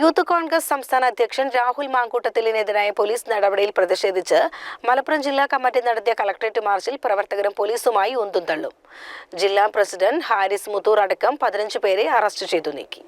Youth Congress സംസ്ഥാന അധ്യക്ഷൻ Rahul മാങ്കൂട്ടത്തിലിനെതിരായ police നടപടിയിൽ പ്രതിഷേധിച്ച് മലപ്പുറം ജില്ലാ കമ്മിറ്റി നടത്തിയ കളക്ടറേറ്റ് മാർച്ചിൽ പ്രവർത്തകരും പോലീസുമായി ഒന്തും തള്ളും. ജില്ലാ പ്രസിഡന്റ് ഹാരിസ് മുത്തൂർ അടക്കം പതിനഞ്ച് പേരെ അറസ്റ്റ് ചെയ്തു നീക്കി.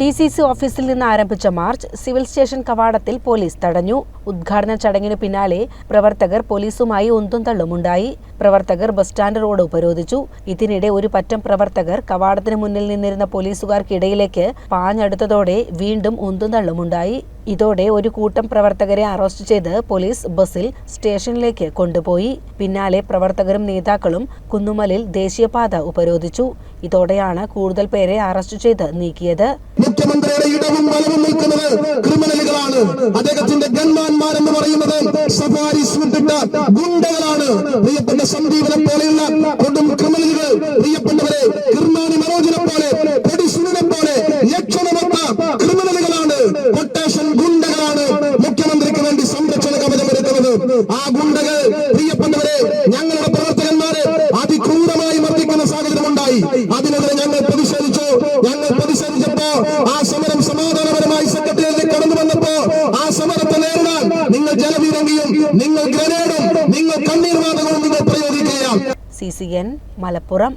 ഡി സി സി ഓഫീസിൽ നിന്ന് ആരംഭിച്ച മാർച്ച് സിവിൽ സ്റ്റേഷൻ കവാടത്തിൽ പോലീസ് തടഞ്ഞു. ഉദ്ഘാടന ചടങ്ങിനു പിന്നാലെ പ്രവർത്തകർ പോലീസുമായി ഒന്തും തള്ളുമുണ്ടായി. പ്രവർത്തകർ ബസ് സ്റ്റാൻഡ് റോഡ് ഉപരോധിച്ചു. ഇതിനിടെ ഒരു പറ്റം പ്രവർത്തകർ കവാടത്തിന് മുന്നിൽ നിന്നിരുന്ന പോലീസുകാർക്കിടയിലേക്ക് പാഞ്ഞെടുത്തതോടെ വീണ്ടും ഒന്തും തള്ളുമുണ്ടായി. ഇതോടെ ഒരു കൂട്ടം പ്രവർത്തകരെ അറസ്റ്റ് ചെയ്ത് പോലീസ് ബസ്സിൽ സ്റ്റേഷനിലേക്ക് കൊണ്ടുപോയി. പിന്നാലെ പ്രവർത്തകരും നേതാക്കളും കുന്നുമലിൽ ദേശീയപാത ഉപരോധിച്ചു. ഇതോടെയാണ് കൂടുതൽ പേരെ അറസ്റ്റ് ചെയ്ത് നീക്കിയത്. മുഖ്യമന്ത്രിയുടെ ഇടവും വലവും നിൽക്കുന്നത് ക്രിമിനലുകളാണ്. അദ്ദേഹത്തിന്റെ ഗൺമാന്മാർ എന്ന് പറയുന്നത് സഫാരി വിട്ടിട്ട ഗുണ്ടകളാണ്. പ്രിയപ്പെട്ട സന്ദീപനെ പോലെയുള്ള കൊടും ക്രിമിനലുകൾ. പ്രിയപ്പെട്ടവരെ കിർമാനി മനോജിനെ പോലെ പൊടിസുനെ പോലെ ലക്ഷണമൊത്ത ക്രിമിനലുകളാണ്. കൊട്ടേഷൻ ഗുണ്ടകളാണ് മുഖ്യമന്ത്രിക്ക് വേണ്ടി സംരക്ഷണ കവചം ആ ഗുണ്ടകൾ പ്രിയപ്പെട്ടവരെ ഞങ്ങളുടെ സാഹചര്യമുണ്ടായി അതിനെതിരെ ഞങ്ങൾ പ്രതിഷേധിച്ചു. ഞങ്ങൾ പ്രതിഷേധിച്ചപ്പോ ആ സമരം സമാധാനപരമായി സെക്രട്ടേറിയറ്റിൽ കടന്നു വന്നപ്പോ ആ സമരത്തെ നേരിടാൻ നിങ്ങൾ ജലവീരങ്കിയും നിങ്ങൾ ഗ്രനേഡും നിങ്ങൾ കണ്ണീർ വാതകവും നിങ്ങൾ പ്രയോഗിക്കുകയാണ്. C C N Malappuram